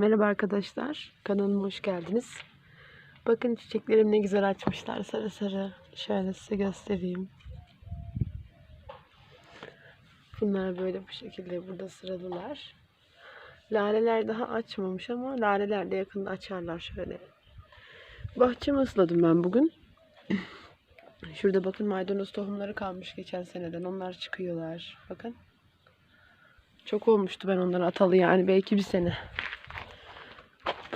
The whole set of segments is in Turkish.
Merhaba arkadaşlar. Kanalıma hoş geldiniz. Bakın çiçeklerim ne güzel açmışlar sarı sarı. Şöyle size göstereyim. Bunlar böyle bu şekilde burada sıralılar. Laleler daha açmamış ama laleler de yakında açarlar şöyle. Bahçemi ısladım ben bugün. Şurada bakın maydanoz tohumları kalmış geçen seneden. Onlar çıkıyorlar. Bakın. Çok olmuştu ben onları atalı yani belki bir sene.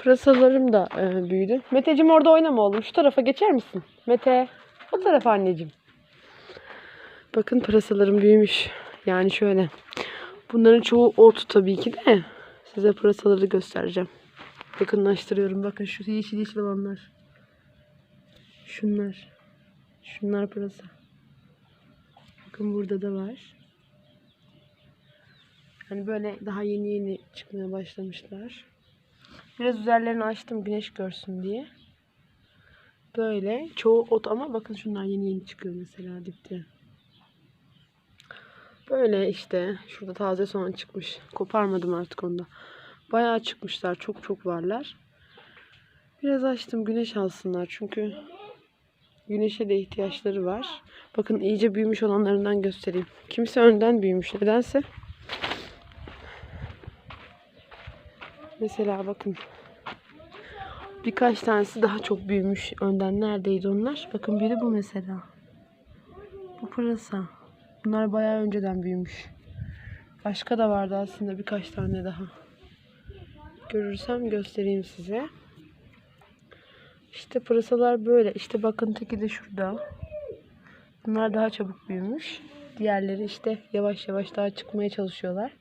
Pırasalarım da e, büyüdü. Meteciğim orada oynama oğlum. Şu tarafa geçer misin? Mete. O tarafa anneciğim. Bakın pırasalarım büyümüş. Yani şöyle. Bunların çoğu ot tabii ki de. Size pırasaları göstereceğim. Yakınlaştırıyorum. Bakın şu yeşil yeşil olanlar. Şunlar. Şunlar pırasa. Bakın burada da var. Yani böyle daha yeni yeni çıkmaya başlamışlar. Biraz üzerlerini açtım güneş görsün diye. Böyle çoğu ot ama bakın şunlar yeni yeni çıkıyor mesela dipte. Böyle işte şurada taze soğan çıkmış. Koparmadım artık onda. Bayağı çıkmışlar. Çok çok varlar. Biraz açtım güneş alsınlar çünkü güneşe de ihtiyaçları var. Bakın iyice büyümüş olanlarından göstereyim. Kimse önden büyümüş nedense. Mesela bakın. Birkaç tanesi daha çok büyümüş. Önden neredeydi onlar? Bakın biri bu mesela. Bu pırasa. Bunlar bayağı önceden büyümüş. Başka da vardı aslında birkaç tane daha. Görürsem göstereyim size. İşte pırasalar böyle. İşte bakın teki de şurada. Bunlar daha çabuk büyümüş. Diğerleri işte yavaş yavaş daha çıkmaya çalışıyorlar.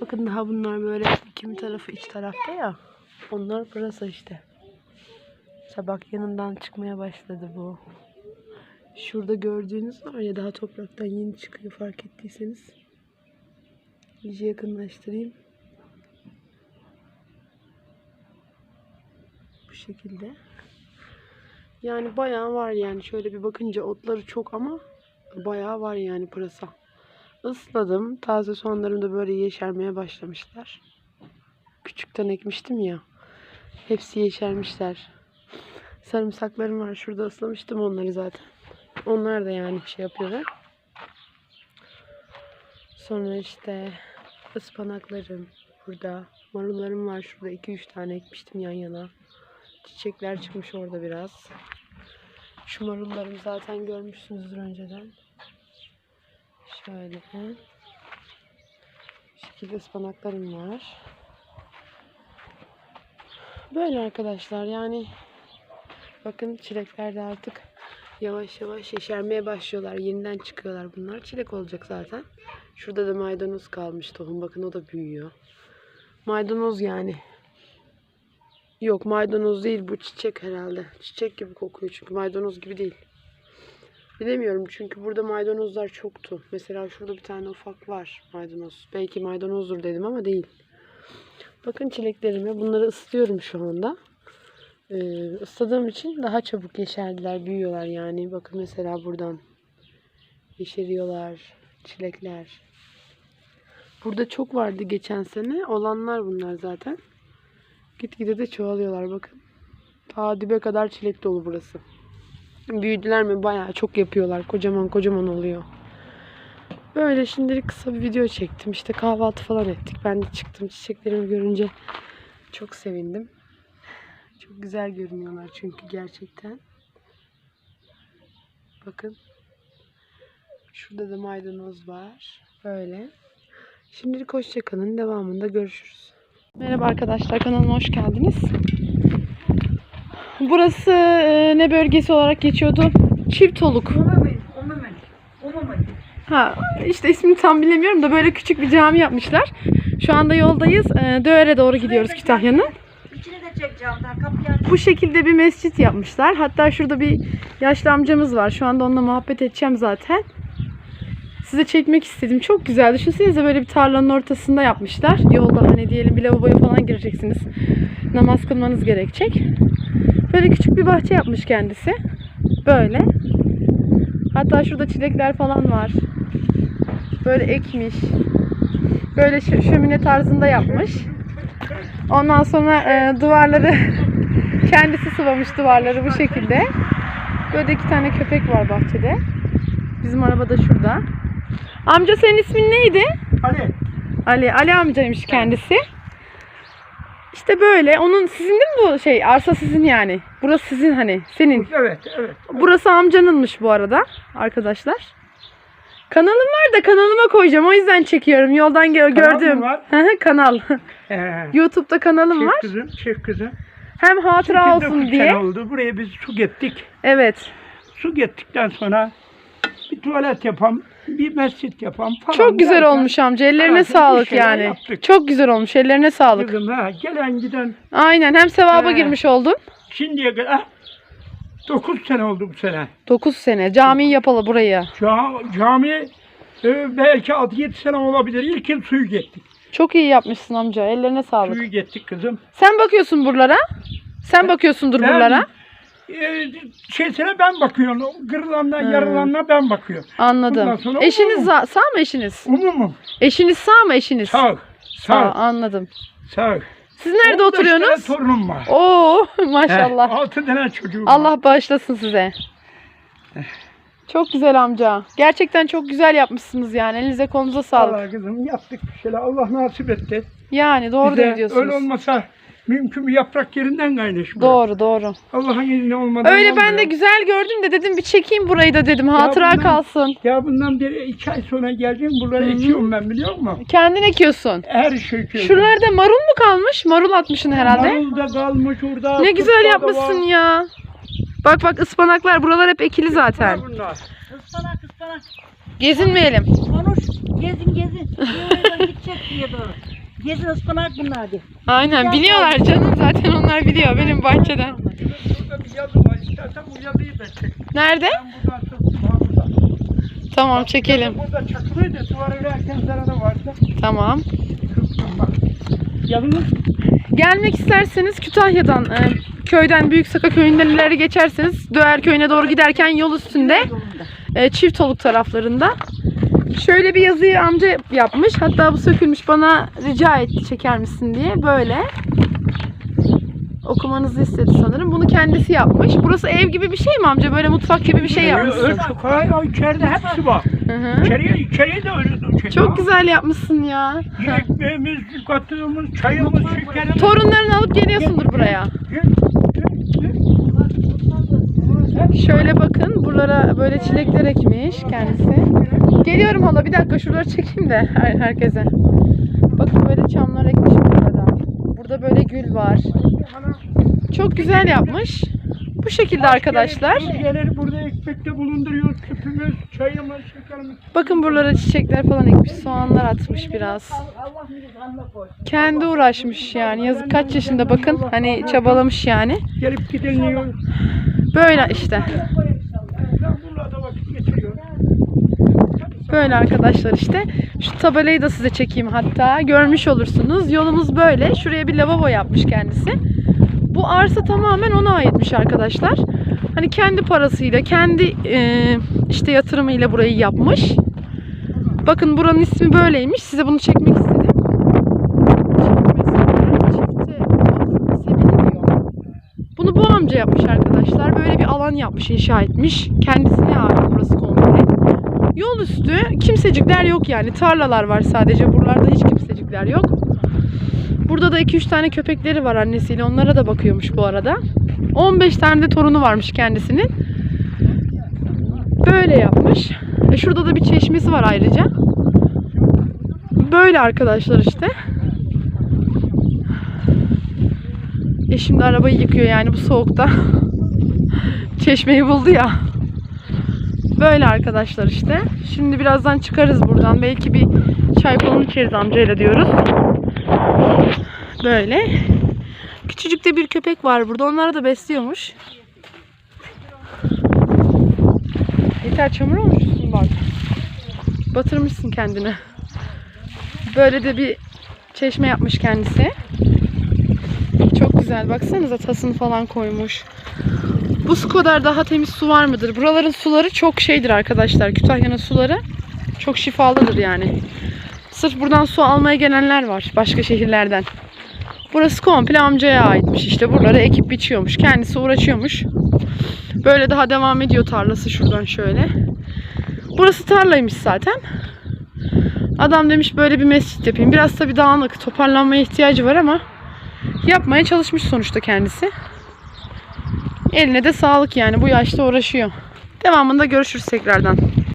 Bakın daha bunlar böyle kimi tarafı iç tarafta ya. Onlar pırasa işte. Bak yanından çıkmaya başladı bu. Şurada gördüğünüz var ya daha topraktan yeni çıkıyor fark ettiyseniz. İyice yakınlaştırayım. Bu şekilde. Yani bayağı var yani. Şöyle bir bakınca otları çok ama bayağı var yani pırasa. Isladım. Taze soğanlarım da böyle yeşermeye başlamışlar. Küçükten ekmiştim ya. Hepsi yeşermişler. Sarımsaklarım var. Şurada ıslamıştım onları zaten. Onlar da yani şey yapıyorlar. Sonra işte ıspanaklarım burada. Marullarım var şurada. 2-3 tane ekmiştim yan yana. Çiçekler çıkmış orada biraz. Şu marullarımı zaten görmüşsünüzdür önceden. Şöyle. Bu şekilde ıspanaklarım var. Böyle arkadaşlar yani bakın çilekler de artık yavaş yavaş yeşermeye başlıyorlar. Yeniden çıkıyorlar bunlar. Çilek olacak zaten. Şurada da maydanoz kalmış tohum. Bakın o da büyüyor. Maydanoz yani. Yok maydanoz değil bu çiçek herhalde. Çiçek gibi kokuyor çünkü maydanoz gibi değil. Bilemiyorum çünkü burada maydanozlar çoktu. Mesela şurada bir tane ufak var maydanoz. Belki maydanozdur dedim ama değil. Bakın çileklerime. Bunları ıslıyorum şu anda. Ee, ısladığım için daha çabuk yeşerdiler, büyüyorlar yani. Bakın mesela buradan yeşeriyorlar çilekler. Burada çok vardı geçen sene. Olanlar bunlar zaten. Gitgide de çoğalıyorlar bakın. Ta dibe kadar çilek dolu burası. Büyüdüler mi bayağı çok yapıyorlar. Kocaman kocaman oluyor. Böyle şimdilik kısa bir video çektim. İşte kahvaltı falan ettik. Ben de çıktım. Çiçeklerimi görünce çok sevindim. Çok güzel görünüyorlar çünkü gerçekten. Bakın. Şurada da maydanoz var. Böyle. Şimdilik hoşçakalın. Devamında görüşürüz. Merhaba arkadaşlar. Kanalıma hoş geldiniz. Burası e, ne bölgesi olarak geçiyordu? Çiftoluk. Ha işte ismini tam bilemiyorum da böyle küçük bir cami yapmışlar. Şu anda yoldayız. E, Döğer'e doğru gidiyoruz Kütahya'nın. Bu şekilde bir mescit yapmışlar. Hatta şurada bir yaşlı amcamız var. Şu anda onunla muhabbet edeceğim zaten. Size çekmek istedim. Çok güzel. Düşünsenize böyle bir tarlanın ortasında yapmışlar. Yolda hani diyelim bir lavaboya falan gireceksiniz. Namaz kılmanız gerekecek. Böyle küçük bir bahçe yapmış kendisi. Böyle. Hatta şurada çilekler falan var. Böyle ekmiş. Böyle şö- şömine tarzında yapmış. Ondan sonra e, duvarları kendisi sıvamış duvarları bu şekilde. Böyle iki tane köpek var bahçede. Bizim araba da şurada. Amca senin ismin neydi? Ali. Ali. Ali amcaymış kendisi. İşte böyle. Onun sizin değil mi bu şey? Arsa sizin yani. Burası sizin hani. Senin. Evet, evet. Burası amcanınmış bu arada arkadaşlar. Kanalım var da kanalıma koyacağım. O yüzden çekiyorum. Yoldan gö- Kanal mı gördüğüm. var? Hı hı, Kanal. Ee, YouTube'da kanalım çift var. kızım, çift kızım. Hem hatıra 89 olsun diye. oldu. Buraya biz su gettik. Evet. Su gettikten sonra bir tuvalet yapam, bir mescit yapam falan. Çok güzel derken, olmuş amca. Ellerine sağlık yani. yaptık. Çok güzel olmuş. Ellerine sağlık. Kızım ha, gelen giden Aynen. Hem sevaba He. girmiş oldun. şimdiye kadar 9 sene oldu bu sene. 9 sene. Camiyi yapalı burayı. Ca- cami e, belki 6-7 sene olabilir. İlk yıl suyu gettik. Çok iyi yapmışsın amca. Ellerine sağlık. Suyu gettik kızım. Sen bakıyorsun buralara. Sen bakıyorsundur Ben- buralara. E, şeysine ben bakıyorum. Kırılanlar, Hı. yarılanlar ben bakıyorum. Anladım. sonra Eşiniz umumum. sağ mı eşiniz? Umumum. Eşiniz sağ mı eşiniz? Sağ. Sağ, ol. anladım. Sağ. Siz nerede 15 tane oturuyorsunuz? torunum var. Oo maşallah. 6 tane çocuğum var. Allah bağışlasın size. Çok güzel amca. Gerçekten çok güzel yapmışsınız yani. Elinize kolunuza sağlık. Allah kızım yaptık bir şeyler. Allah nasip etti. Yani doğru Bize diyorsunuz. Öyle olmasa mümkün bir yaprak yerinden kaynaşmıyor. Doğru doğru. Allah'ın izni olmadan Öyle ben de olmuyor. güzel gördüm de dedim bir çekeyim burayı da dedim. Hatıra bundan- kalsın. Ya bundan bir iki ay sonra geleceğim. Buraları ekiyorum ben biliyor musun? Kendin ekiyorsun. Her şey ekiyorum. Şuralarda marul mu kalmış? Marul atmışsın herhalde. Marul da kalmış orada. Ne güzel da yapmışsın var. ya. Bak bak ıspanaklar buralar hep ekili zaten. Bunlar. Ispanak ıspanak. Gezinmeyelim. Konuş. Gezin gezin. Böyle gidecek diye doğru. Gezin ıspanak bunlar diye. Aynen biliyorlar canım zaten onlar biliyor benim bahçeden. Burada bir yazı var. İstersen bu yazıyı da çek. Nerede? Ben buradan tuttum. Ha burada. Tamam çekelim. Burada çakılıydı. Duvar örerken zararı vardı. Tamam. Bak. Gelmek isterseniz Kütahya'dan, e, köyden Büyük Saka köyünden ileri geçerseniz Döğer köyüne doğru giderken yol üstünde e, Çiftoluk taraflarında şöyle bir yazıyı amca yapmış. Hatta bu sökülmüş bana rica etti çeker misin diye böyle. Okumanızı istedi sanırım. Bunu kendisi yapmış. Burası ev gibi bir şey mi amca? Böyle mutfak gibi bir şey yapmışsın. Öyle sokağa ya içeride hepsi var. Hı hı. İçeriye, içeriye de öyle şey Çok var. güzel yapmışsın ya. Ekmeğimiz, katığımız, çayımız, şekerimiz. Torunlarını alıp geliyorsundur buraya. Şöyle bakın buralara böyle çilekler ekmiş kendisi. Geliyorum hala bir dakika şuraları çekeyim de her, herkese. Bakın böyle çamlar ekmiş burada. Burada böyle gül var. Çok güzel yapmış. Bu şekilde arkadaşlar. Gelir burada ekmekte bulunduruyoruz. Küpümüz, çayımız, şekerimiz. Bakın buralara çiçekler falan ekmiş. Soğanlar atmış biraz. Kendi uğraşmış yani. Yazık kaç yaşında bakın. Hani çabalamış yani. Gelip gidiliyor. Böyle işte. Ben buralarda vakit geçiriyorum. Böyle arkadaşlar işte. Şu tabelayı da size çekeyim hatta. Görmüş olursunuz. Yolumuz böyle. Şuraya bir lavabo yapmış kendisi. Bu arsa tamamen ona aitmiş arkadaşlar. Hani kendi parasıyla, kendi e, işte yatırımıyla burayı yapmış. Bakın buranın ismi böyleymiş. Size bunu çekmek istedim. Bunu bu amca yapmış arkadaşlar. Böyle bir alan yapmış, inşa etmiş. Kendisine ait burası komple. Yol üstü kimsecikler yok yani. Tarlalar var sadece. Buralarda hiç kimsecikler yok. Burada da 2-3 tane köpekleri var annesiyle. Onlara da bakıyormuş bu arada. 15 tane de torunu varmış kendisinin. Böyle yapmış. E şurada da bir çeşmesi var ayrıca. Böyle arkadaşlar işte. E şimdi arabayı yıkıyor yani bu soğukta. Çeşmeyi buldu ya. Böyle arkadaşlar işte. Şimdi birazdan çıkarız buradan. Belki bir çay falan içeriz amcayla diyoruz. Böyle. Küçücük de bir köpek var burada. Onları da besliyormuş. Yeter çamur olmuşsun bak. Batırmışsın kendini. Böyle de bir çeşme yapmış kendisi. Çok güzel. Baksanıza tasını falan koymuş. Bu su kadar daha temiz su var mıdır? Buraların suları çok şeydir arkadaşlar. Kütahya'nın suları çok şifalıdır yani. Sırf buradan su almaya gelenler var başka şehirlerden. Burası komple amcaya aitmiş işte. Buraları ekip biçiyormuş. Kendisi uğraşıyormuş. Böyle daha devam ediyor tarlası şuradan şöyle. Burası tarlaymış zaten. Adam demiş böyle bir mescit yapayım. Biraz tabii dağınık, toparlanmaya ihtiyacı var ama yapmaya çalışmış sonuçta kendisi. Eline de sağlık yani bu yaşta uğraşıyor. Devamında görüşürüz tekrardan.